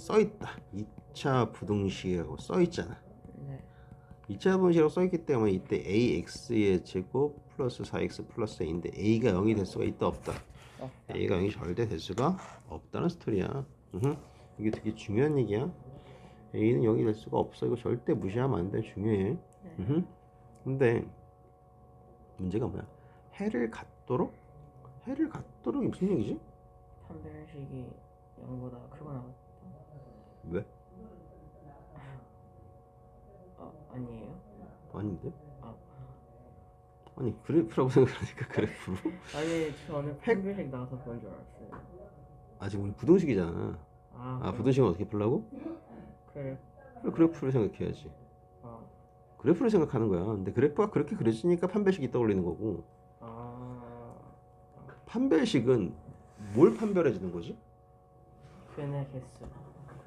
써있다 2차 부등식이라고 써있잖아 네. 2차 부등식이라고 써있기 때문에 이때 ax의 제곱 플러스 4x 플러스 a인데 a가 0이 될 수가 있다 없다 어, a가 0이 절대 될 수가 없다는 스토리야 으흠. 이게 되게 중요한 얘기야 a는 0이 될 수가 없어 이거 절대 무시하면 안 돼 중요해 네. 으흠. 근데 문제가 뭐야 해를 갖도록 해를 갖도록 무슨 얘기지? 판별식이 0보다 크거나. 왜? 아, 아니에요? 아닌데? 아. 아니 그래프라고 생각하니까 그래프로 아니 저는 판별식 나와서 그런 줄 알았어요. 아직 우리 부등식이잖아 아, 아 부등식은 어떻게 풀라고? 그래. 그래, 그래프를 생각해야지 아, 그래프를 생각하는 거야 근데 그래프가 그렇게 그려지니까 판별식이 떠올리는 거고 아, 판별식은 뭘 판별해 주는 거지? 근의 개수.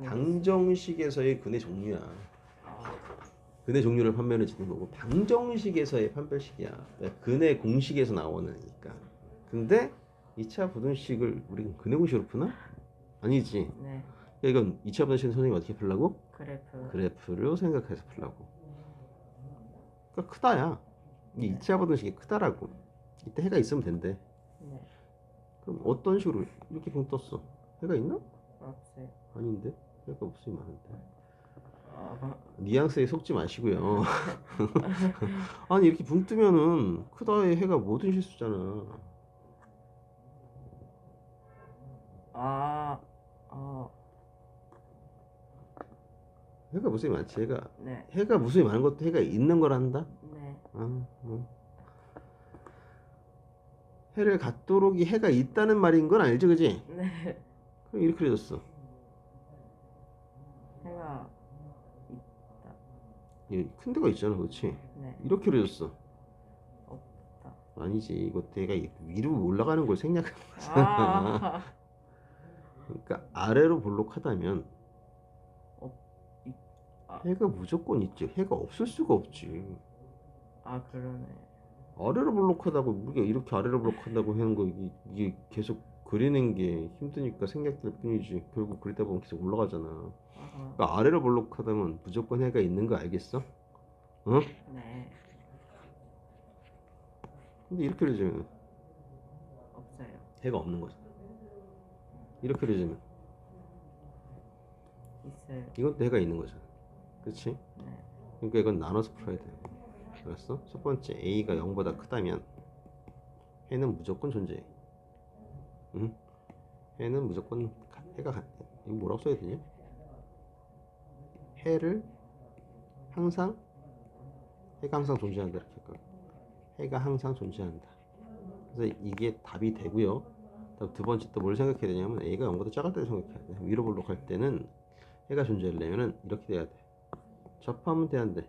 개수. 방정식에서의 근의 종류야 아, 근의 종류를 판별해 주는 거고 방정식에서의 판별식이야 근의 공식에서 나오니까 근데 2차 부등식을 우리가 근의 공식으로 푸나? 아니지 네. 그러니까 이건 2차 부등식 선생님이 어떻게 풀라고? 그래프. 그래프를 생각해서 풀라고 그러니까 크다야 이 네. 2차 부등식이 크다라고 이때 해가 있으면 된대 네. 그럼 어떤 식으로 이렇게 붕 떴어 해가 있나? 없어요. 아닌데 해가 없으면 많은데 아, 뉘앙스에 속지 마시고요 아니 이렇게 붕 뜨면은 크다의 해가 모든 실수잖아 아, 아, 해가 무수히 많지 해가 네. 해가 무수히 많은 것도 해가 있는 거란다 네. 아, 뭐. 해를 갖도록이 해가 있다는 말인 건 알지 그지? 네. 그럼 이렇게 그려졌어 해가 이큰 데가 있잖아 그렇지? 네. 이렇게 그려졌어 없다. 아니지 이거 내가 위로 올라가는 걸 생략한 아, 그러니까 아래로 볼록하다면 이- 아. 해가 무조건 있지 해가 없을 수가 없지 아 그러네. 아래로 볼록하다고 우리가 이렇게 아래로 볼록한다고 하는 거 이게, 이게 계속 그리는 게 힘드니까 생략될 뿐이지 결국 그리다 보면 계속 올라가잖아. 그러니까 아래로 볼록하다면 무조건 해가 있는 거 알겠어? 어? 네. 근데 이렇게 그려지면 없어요. 해가 없는 거잖아 이렇게 그려지면 있어요. 이것도 해가 있는 거잖아 그렇지? 네. 그러니까 이건 나눠서 풀어야 돼. 알았어? 첫 번째 a가 0보다 크다면 해는 무조건 존재해. 응? 해는 무조건 가- 해가 가- 이거 뭐라고 써야 되냐? 해를 항상 해가 항상 존재한다 이렇게 할까? 해가 항상 존재한다. 그래서 이게 답이 되고요. 두 번째 또 뭘 생각해야 되냐면 a가 0보다 작을 때 생각해야 돼. 위로 볼록할 때는 해가 존재하려면은 이렇게 돼야 돼. 접하면 돼야 안 돼.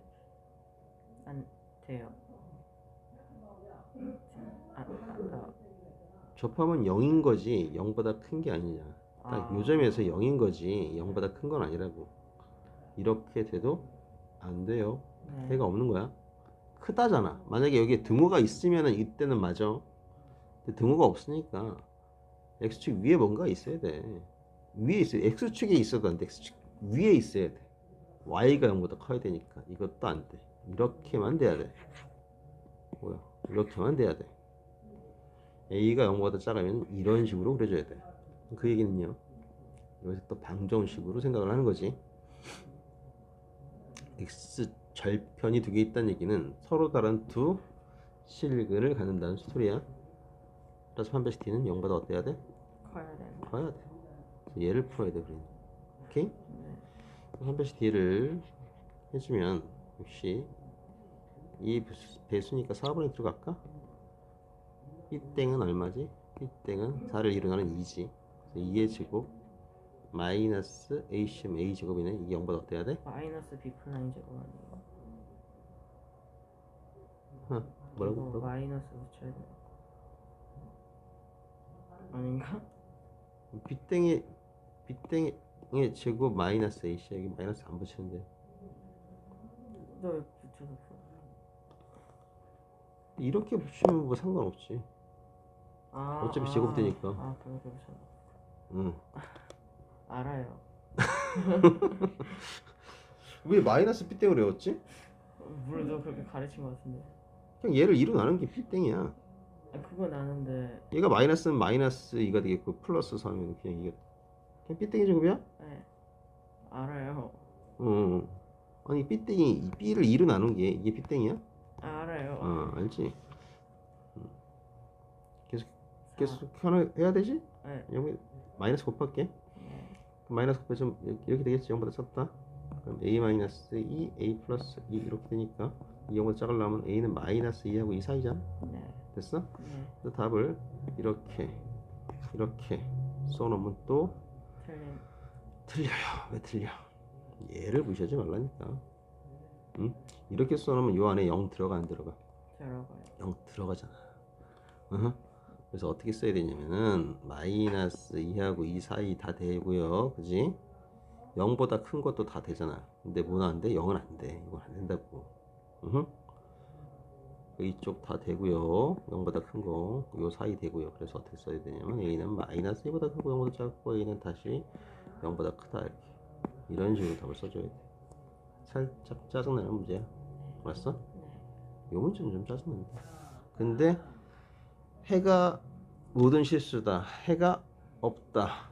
안 돼요. 아, 아, 접하면 0인 거지 0보다 큰 게 아니냐. 딱 아. 요점에서 0인 거지 0보다 큰 건 아니라고. 이렇게 돼도 안 돼요. 네. 해가 없는 거야. 크다잖아. 만약에 여기에 등호가 있으면 은 이때는 맞아. 근데 등호가 없으니까 x축 위에 뭔가 있어야 돼. 위에 있어. x축에 있어도 안 돼. x축 위에 있어야 돼. y가 0보다 커야 되니까 이것도 안 돼. 이렇게만 돼야 돼. 뭐야? 이렇게만 돼야 돼. A가 0보다 작으면 이런 식으로 그려줘야 돼. 그 얘기는요. 여기서 또 방정식으로 생각을 하는 거지. x 절편이 두 개 있다는 얘기는 서로 다른 두 실근을 갖는다는 스토리야. 판별식 t는 0보다 어때야 돼? 커야 돼. 커야 돼. 그래서 얘를 풀어야 돼, 우리는. 오케이? 네. t를 해주면 역시 이 배수니까 4분의 1로 갈까? 이 땡은 얼마지? 이 땡은 4를 일어나는 2지. 그래서 2의 제곱 마이너스 acm a 제곱이네. 이게 0보다 어때야 돼? 마이너스 b 플라인 제곱 아니에요? 어, 뭐라고? 이거 뭐라고? 마이너스 붙여야 돼. 아닌가? 빗땡이 빗땡의 제곱 마이너스 ac 여기 마이너스 안 붙이는데 너 왜 붙여서 풀어? 이렇게 붙이면 뭐 상관없지. 아, 어차피 아, 제곱되니까. 아. 응. 알아요. 왜 마이너스 삐땡을 외웠지? 물론 너 그렇게 가르친 것 같은데. 그냥 얘를 2로 나눈 게 삐땡이야. 아, 그건 아는데. 얘가 마이너스는 마이너스 2가 되겠고 플러스 3이면 그냥 이게 그냥 삐땡이 제곱이야? 네. 알아요. 어. 아니 삐땡이 이 B를 2로 나눈 게 이게 삐땡이야? 알아요. 어 알지? 음. 계속 하나 해야 되지? 네. 여기 마이너스 곱할게. 네. 마이너스 곱해서 이렇게 되겠지 0보다 작다. 그럼 a 마이너스 2, a 플러스 2 이렇게 되니까 이 0보다 작으려면 a는 마이너스 2하고 2 사이잖아. 네. 됐어? 네. 그래서 답을 이렇게 이렇게 써놓으면 또 틀린. 틀려요. 왜 틀려? 얘를 무시하지 말라니까. 응? 이렇게 써놓으면 요 안에 0 들어가 안 들어가? 들어가요. 0 들어가잖아. 어허. 그래서 어떻게 써야 되냐면은 마이너스 2하고 2 사이 다 되고요. 그지? 0보다 큰 것도 다 되잖아. 근데 뭐는 안 돼? 0은 안 돼. 이건 안 된다고. 어허. 이쪽 다 되고요. 0보다 큰 거. 요 사이 되고요. 그래서 어떻게 써야 되냐면 A는 마이너스 2보다 크고 0보다 작고 A는 다시 0보다 크다 이렇게. 이런 식으로 답을 써줘야 돼. 살짝 짜증나는 문제야. 알았어? 네. 요 문제는 좀 짜증난다. 근데 해가 모든 실수다. 해가 없다.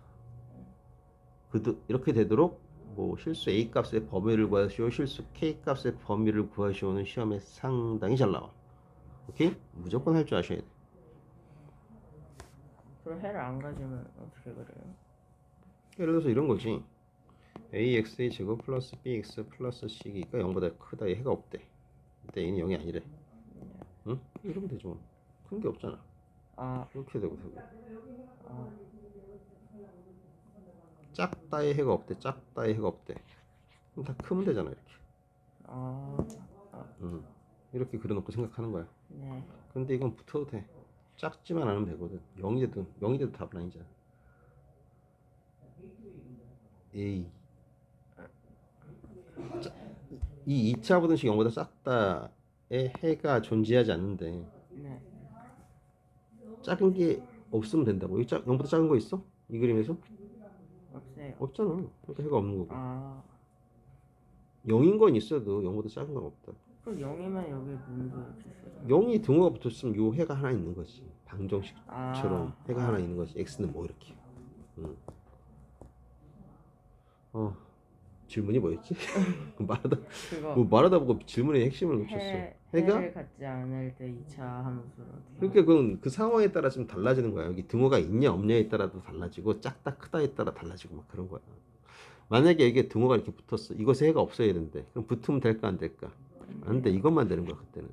그도 이렇게 되도록 뭐 실수 A 값의 범위를 구하시오, 실수 K 값의 범위를 구하시오는 시험에 상당히 잘 나와. 오케이? 무조건 할 줄 아셔야 돼. 그럼 해를 안 가지면 어떻게 그래요? 예를 들어서 이런 거지. AX의 제곱 플러스 BX 플러스 C가 0보다 크다. 얘 해가 없대. 근데 얘는 0이 아니래. 응? 이러면 되죠. 뭐. 큰게 없잖아. 아, 이렇게 되고 되고. 아, 작다의 해가 없대. 작다의 해가 없대. 그럼 다 크면 되잖아 이렇게. 아, 음. 이렇게 그려놓고 생각하는 거야. 네. 근데 이건 붙어도 돼. 작지만 않으면 되거든. 0이 돼도 0이 돼도 답은 아니잖아. 에이. 짜- 이 2차 부등식 0보다 작다의 해가 존재하지 않는데 네. 작은 게 없으면 된다고. 작, 0보다 작은 거 있어? 이 그림에서? 없어요. 없잖아. 그러니까 해가 없는 거고. 아, 0인 건 있어도 0보다 작은 건 없다. 그럼 0이면 여기 문도 써요. 0이 등호가 붙었으면 요 해가 하나 있는 거지. 방정식처럼 아, 해가 하나 있는 거지. x는 뭐 이렇게. 응. 어 질문이 뭐였지? 말하다 그거 뭐 말하다 보고 질문의 핵심을 놓쳤어. 해, 해를 갖지 않을 때 2차 함수를 어떻게 그러니까 그건 그 상황에 따라 좀 달라지는 거야. 여기 등호가 있냐 없냐에 따라도 달라지고 작다 크다에 따라 달라지고 막 그런 거야. 만약에 이게 등호가 이렇게 붙었어. 이것에 해가 없어야 되는데 그럼 붙으면 될까 안 될까? 안 돼. 이것만 되는 거야 그때는.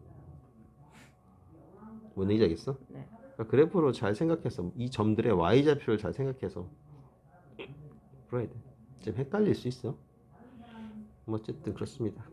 뭔 얘기지 알겠어? 네. 그러니까 그래프로 잘 생각해서 이 점들의 y 좌표를 잘 생각해서 풀어야 돼. 좀 헷갈릴 수 있어. 뭐 어쨌든 그렇습니다.